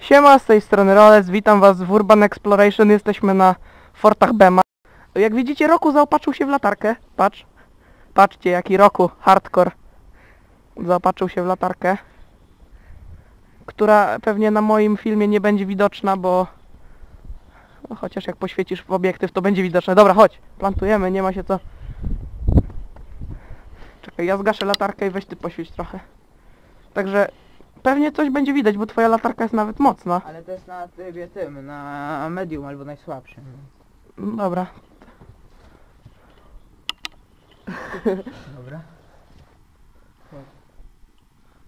Siema, z tej strony Rolec, witam was w Urban Exploration, jesteśmy na Fortach Bema. Jak widzicie, Roku zaopatrzył się w latarkę, patrz. Patrzcie, jaki Roku, hardcore. Zaopatrzył się w latarkę. Która pewnie na moim filmie nie będzie widoczna, bo... Chociaż jak poświecisz w obiektyw, to będzie widoczne. Dobra, chodź, plantujemy, nie ma się co... Ja zgaszę latarkę i weź ty poświeć trochę. Także pewnie coś będzie widać, bo twoja latarka jest nawet mocna. Ale to jest na trybie tym, na medium albo najsłabszym. Dobra. Dobra.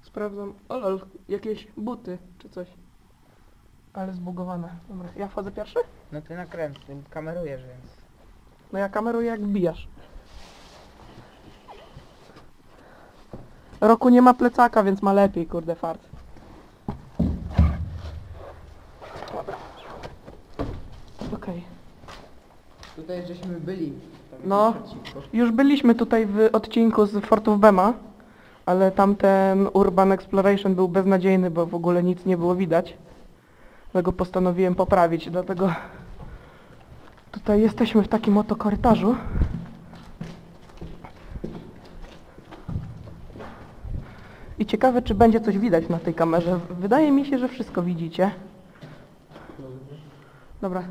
Sprawdzam. O lol, jakieś buty czy coś. Ale zbugowane. Dobra, ja wchodzę pierwszy? No ty nakręcę, kamerujesz, więc... No ja kameruję jak bijasz. Roku nie ma plecaka, więc ma lepiej, kurde fart. Dobra. Okej. Tutaj żeśmy byli. No. Już byliśmy tutaj w odcinku z Fortów Bema, ale tamten Urban Exploration był beznadziejny, bo w ogóle nic nie było widać. Dlatego postanowiłem poprawić, dlatego tutaj jesteśmy w takim oto korytarzu. I ciekawe, czy będzie coś widać na tej kamerze. Wydaje mi się, że wszystko widzicie. Dobra.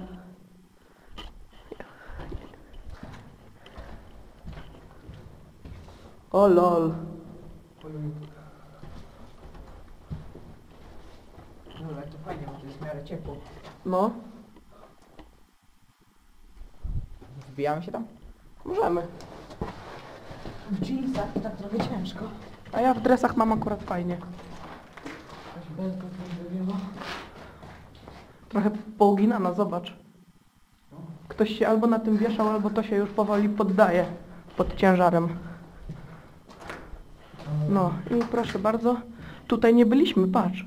O lol. Dobra, to fajnie, bo to jest w miarę ciepło. No, Wbijamy się tam? możemy. W jeansach tak trochę ciężko. A ja w dresach mam akurat fajnie. Trochę pouginana, zobacz. Ktoś się albo na tym wieszał, albo to się już powoli poddaje pod ciężarem. No i proszę bardzo, tutaj nie byliśmy, patrz.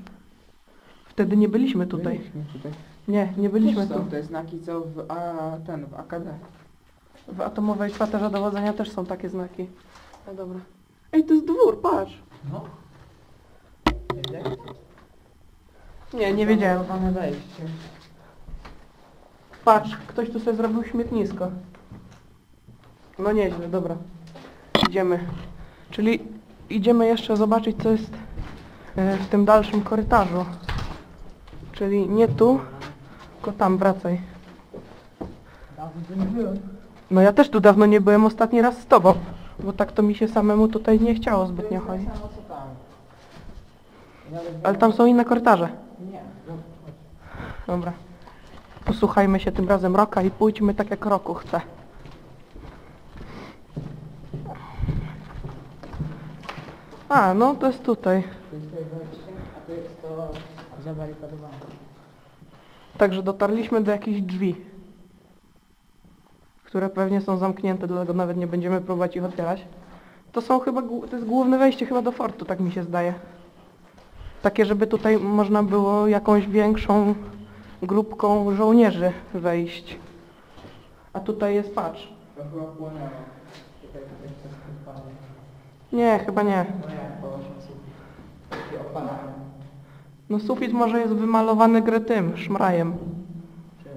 Wtedy nie byliśmy tutaj. Byliśmy tutaj. Nie, nie byliśmy tu. te znaki, co w, a, ten, w AKD. W atomowej kwaterze dowodzenia też są takie znaki. No dobra. Ej, to jest dwór, patrz. No. Nie, nie wiedziałem. Zamalowane wejście. Patrz, ktoś tu sobie zrobił śmietnisko. No nieźle, dobra. Idziemy. Czyli idziemy jeszcze zobaczyć, co jest e, w tym dalszym korytarzu. Czyli nie tu, tylko tam, wracaj. Dawno tu nie byłem. No ja też tu dawno nie byłem, ostatni raz z tobą. Bo tak to mi się samemu tutaj nie chciało zbytnio chodzić. Ale tam są inne korytarze. Nie. Dobra. Posłuchajmy się tym razem roka i pójdźmy tak jak roku chce. A, no to jest tutaj. To jest to. Także dotarliśmy do jakichś drzwi. Które pewnie są zamknięte, dlatego nawet nie będziemy próbować ich otwierać. To są chyba, to jest główne wejście chyba do fortu, tak mi się zdaje. Takie, żeby tutaj można było jakąś większą grupką żołnierzy wejść. A tutaj jest, patrz. To chyba płonęło. Tutaj tutaj coś odpalone. Nie, chyba nie. No opalane. No sufit może jest wymalowany grę tym, szmrajem. Czy...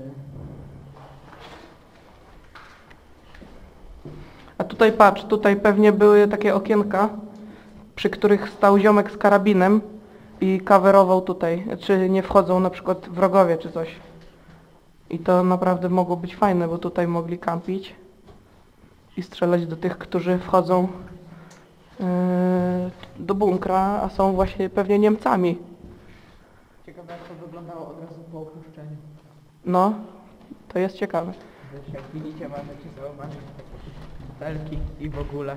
A tutaj patrz, tutaj pewnie były takie okienka, przy których stał ziomek z karabinem i kawerował tutaj, czy nie wchodzą na przykład wrogowie czy coś. I to naprawdę mogło być fajne, bo tutaj mogli kampić i strzelać do tych, którzy wchodzą yy, do bunkra, a są właśnie pewnie Niemcami. Ciekawe jak to wyglądało od razu po opuszczeniu. No, to jest ciekawe. Wiesz, jak widzicie zauważyć takie belki i w ogóle.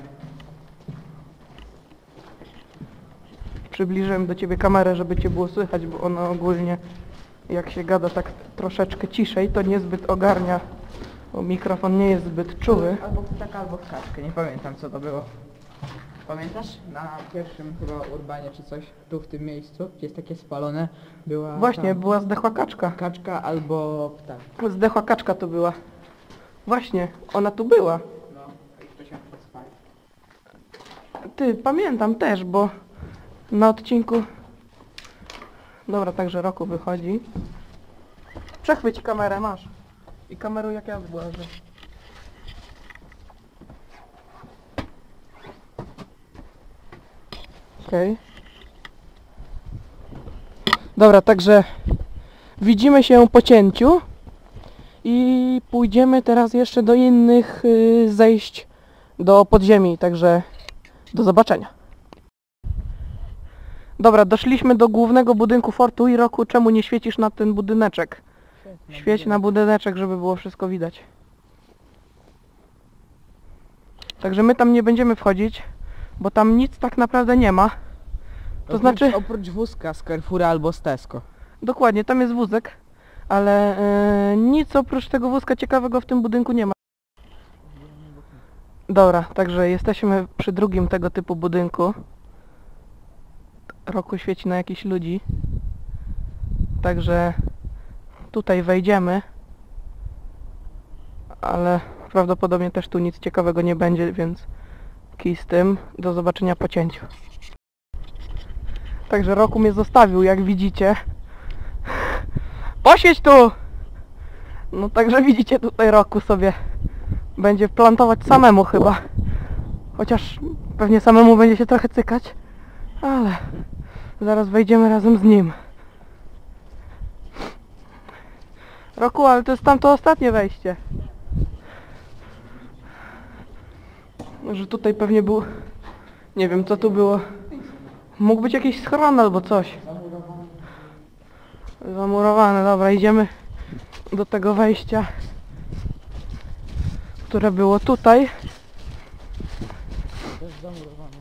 Przybliżyłem do ciebie kamerę, żeby cię było słychać, bo ona ogólnie jak się gada tak troszeczkę ciszej, to niezbyt ogarnia, bo mikrofon nie jest zbyt czuły. Albo ptaka, albo skaczkę, nie pamiętam co to było. Pamiętasz? Na pierwszym chyba urbanie czy coś, tu w tym miejscu, gdzie jest takie spalone, była Właśnie, tam była zdechła kaczka. kaczka albo ptak. Zdechła kaczka to była. Właśnie, ona tu była. No, i to się przespali. Ty, pamiętam też, bo na odcinku... Dobra, także roku wychodzi. Przechwyć kamerę, masz. I kameruj jak ja zgłażę. Okej. Dobra, także widzimy się po cięciu i pójdziemy teraz jeszcze do innych y, zejść do podziemi, także do zobaczenia. Dobra, doszliśmy do głównego budynku fortu i roku czemu nie świecisz na ten budyneczek? Świeć na budyneczek, żeby było wszystko widać. Także my tam nie będziemy wchodzić, bo tam nic tak naprawdę nie ma. To oprócz, znaczy- Oprócz wózka z Carrefoura albo z Tesco. Dokładnie, tam jest wózek, ale e, nic oprócz tego wózka ciekawego w tym budynku nie ma. Dobra, także jesteśmy przy drugim tego typu budynku. Roku świeci na jakichś ludzi. Także tutaj wejdziemy. Ale prawdopodobnie też tu nic ciekawego nie będzie, więc kij z tym. Do zobaczenia po cięciu. Także Roku mnie zostawił, jak widzicie. Posiedź tu! No także widzicie tutaj Roku sobie będzie plantować samemu chyba. Chociaż pewnie samemu będzie się trochę cykać. Ale zaraz wejdziemy razem z nim. Roku, ale to jest tamto ostatnie wejście. Że tutaj pewnie był... Nie wiem co tu było. Mógł być jakiś schron albo coś. Zamurowane, dobra, idziemy do tego wejścia, które było tutaj. Też zamurowane.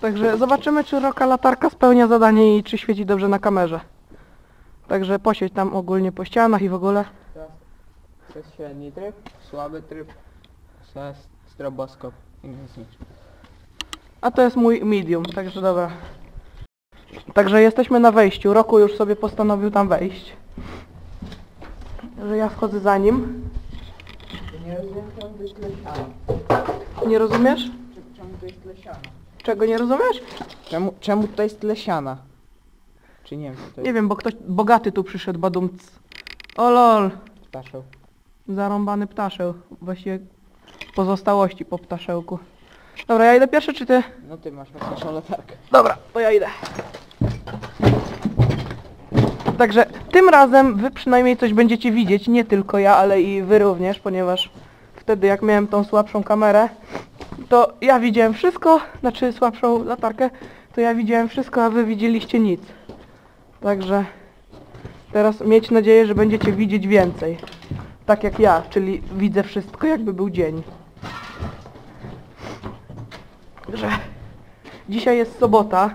Także zobaczymy, czy roka latarka spełnia zadanie i czy świeci dobrze na kamerze. Także posiedź tam ogólnie po ścianach i w ogóle. To jest średni tryb, słaby tryb, to jest stroboskop i nic. A to jest mój medium, także dobra. Także jesteśmy na wejściu. Roku już sobie postanowił tam wejść. Że ja wchodzę za nim. Nie rozumiem czemu jest lesiana. Nie rozumiesz? Czemu to jest lesiana? Czego nie rozumiesz? Czemu, czemu to jest lesiana? Czy nie wiem co to Nie jest wiem, bo ktoś bogaty tu przyszedł, badumc. O lol, ptaszeł. zarąbany ptaszeł. Właściwie pozostałości po ptaszełku. Dobra, ja idę pierwszy, czy ty? No ty masz naszą latarkę. Dobra, to ja idę. Także tym razem wy przynajmniej coś będziecie widzieć, nie tylko ja, ale i wy również, ponieważ wtedy jak miałem tą słabszą kamerę, to ja widziałem wszystko, znaczy słabszą latarkę, to ja widziałem wszystko, a wy widzieliście nic. Także teraz mieć nadzieję, że będziecie widzieć więcej. Tak jak ja, czyli widzę wszystko jakby był dzień. Także Dzisiaj jest sobota,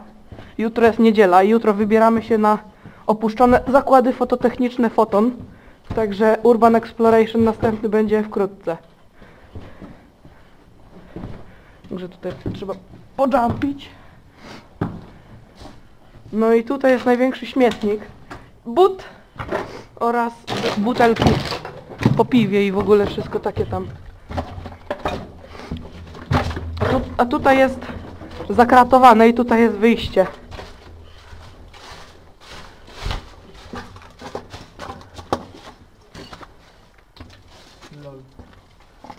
jutro jest niedziela i jutro wybieramy się na opuszczone zakłady fototechniczne Foton. Także Urban Exploration następny będzie wkrótce. Także tutaj trzeba pojumpić. No i tutaj jest największy śmietnik. But oraz butelki po piwie i w ogóle wszystko takie tam. A, tu, a tutaj jest zakratowane i tutaj jest wyjście. Lol.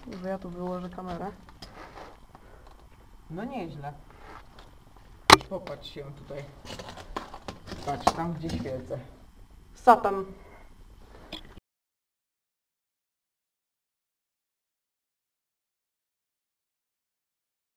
Może ja tu No nieźle. Popatrz się tutaj. Patrz, tam gdzie świecę. Satan.